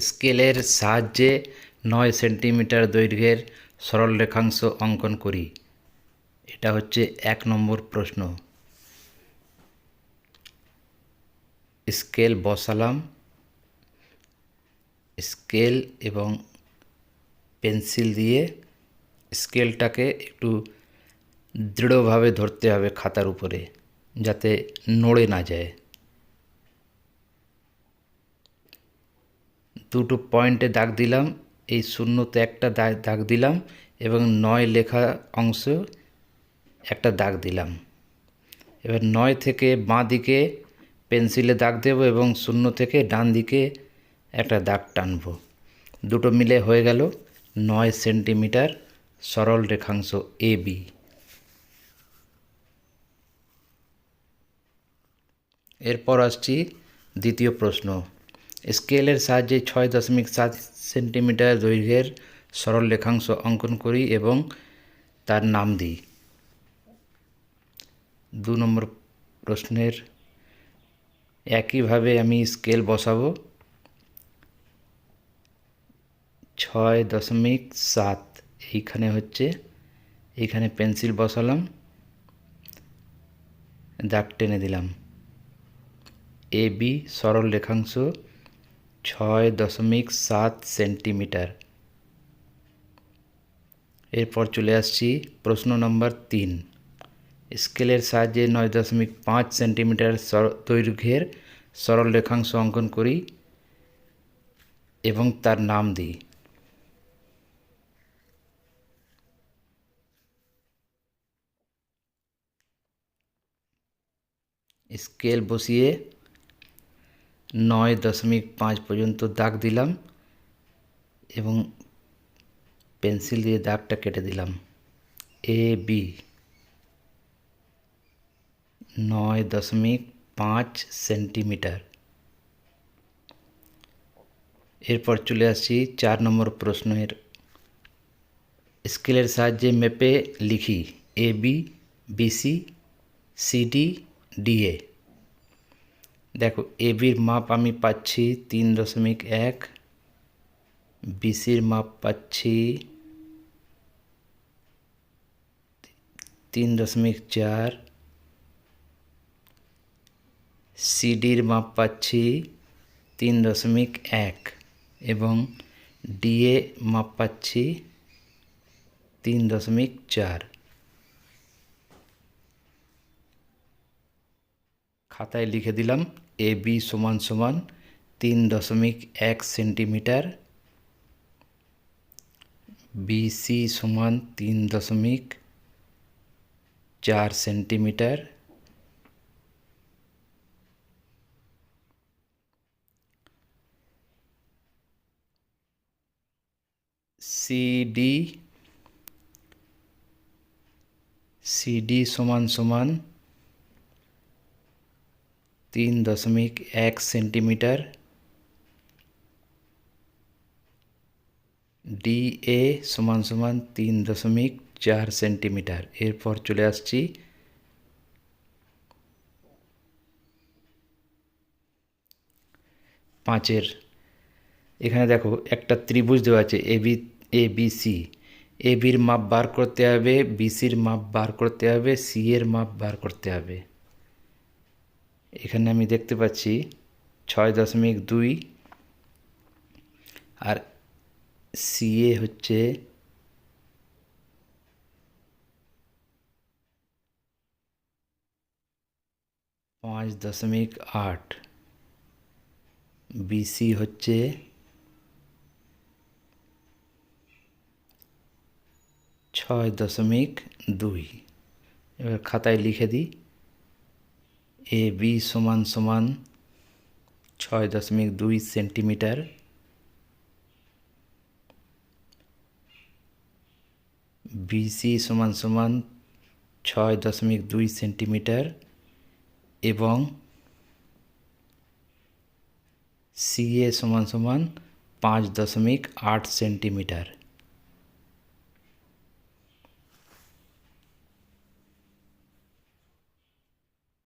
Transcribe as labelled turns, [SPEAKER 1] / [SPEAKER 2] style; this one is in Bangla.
[SPEAKER 1] স্কেলের সাহায্যে নয় সেন্টিমিটার দৈর্ঘ্যের সরল রেখাংশ অঙ্কন করি। এটা হচ্ছে এক নম্বর প্রশ্ন। স্কেল বসালাম। স্কেল এবং পেন্সিল দিয়ে স্কেলটাকে একটু দৃঢ়ভাবে ধরতে হবে খাতার উপরে, যাতে নড়ে না যায়। দুটো পয়েন্টে দাগ দিলাম, এই শূন্যতে একটা দাগ দিলাম এবং নয় লেখা অংশ একটা দাগ দিলাম। এবার নয় থেকে বাঁ দিকে পেন্সিলে দাগ দেব এবং শূন্য থেকে ডান দিকে একটা দাগ টানবো। দুটো মিলে হয়ে গেল নয় সেন্টিমিটার সরল রেখাংশ এ বি। এরপর আসছি দ্বিতীয় প্রশ্ন। স্কেলের সাহায্যে ছয় দশমিক সাত সেন্টিমিটার দৈর্ঘ্যের সরল রেখাংশ অঙ্কন করি এবং তার নাম দিই। দু নম্বর প্রশ্নের, একইভাবে আমি স্কেল বসাবো। ছয় দশমিক সাত, এইখানে হচ্ছে, এইখানে পেন্সিল বসালাম, দাগ টেনে দিলাম। এ বি সরল রেখাংশ ছয় দশমিক সাত সেন্টিমিটার। এরপর চলে আসছি প্রশ্ন নম্বর তিন। স্কেলের সাহায্যে নয় দশমিক পাঁচ সেন্টিমিটার দৈর্ঘ্যের সরল রেখাংশ অঙ্কন করি এবং তার নাম দিই। স্কেল বসিয়ে নয় দশমিক পাঁচ পর্যন্ত দাগ দিলাম এবং পেন্সিল দিয়ে দাগটা কেটে দিলাম। A, B. নয় দশমিক পাঁচ সেন্টিমিটার। এরপর চলে আসছি চার নম্বর প্রশ্নের। স্কেলের সাহায্যে মেপে লিখি। A, B BC CD DA দেখো এবির মাপ আমি পাচ্ছি তিন দশমিক এক বিসির মাপ পাচ্ছি তিন দশমিক চার সিডির মাপ পাচ্ছি তিন দশমিক এক এবং ডিএ মাপ পাচ্ছি তিন দশমিক চার। খাতায় লিখে দিলাম, এ বি সমান সমান তিন দশমিক এক সেন্টিমিটার বিসি সমান তিন দশমিক চার সেন্টিমিটার সিডি সিডি সমান সমান তিন দশমিক এক সেন্টিমিটার। ডি এ সমান সমান তিন দশমিক চার সেন্টিমিটার। এরপর চলে আসছি পাঁচের। এখানে দেখো একটা ত্রিভুজ দেওয়া আছে, A B A, B, C. A বির মাপ বার করতে হবে বিসির মাপ বার করতে হবে, সি এর মাপ বার করতে হবে। এখানে আমি দেখতে পাচ্ছি ছয় দশমিক দুই আর সিএ হচ্ছে পাঁচ দশমিক আট। বিসি হচ্ছে ছয় দশমিক দুই। এবার খাতায় লিখে দিই। এ বি সমান সমান ছয় দশমিক দুই সেন্টিমিটার। বিসি সমান সমান ছয় দশমিক দুই সেন্টিমিটার এবং সিএ সমান সমান পাঁচ দশমিক আট সেন্টিমিটার।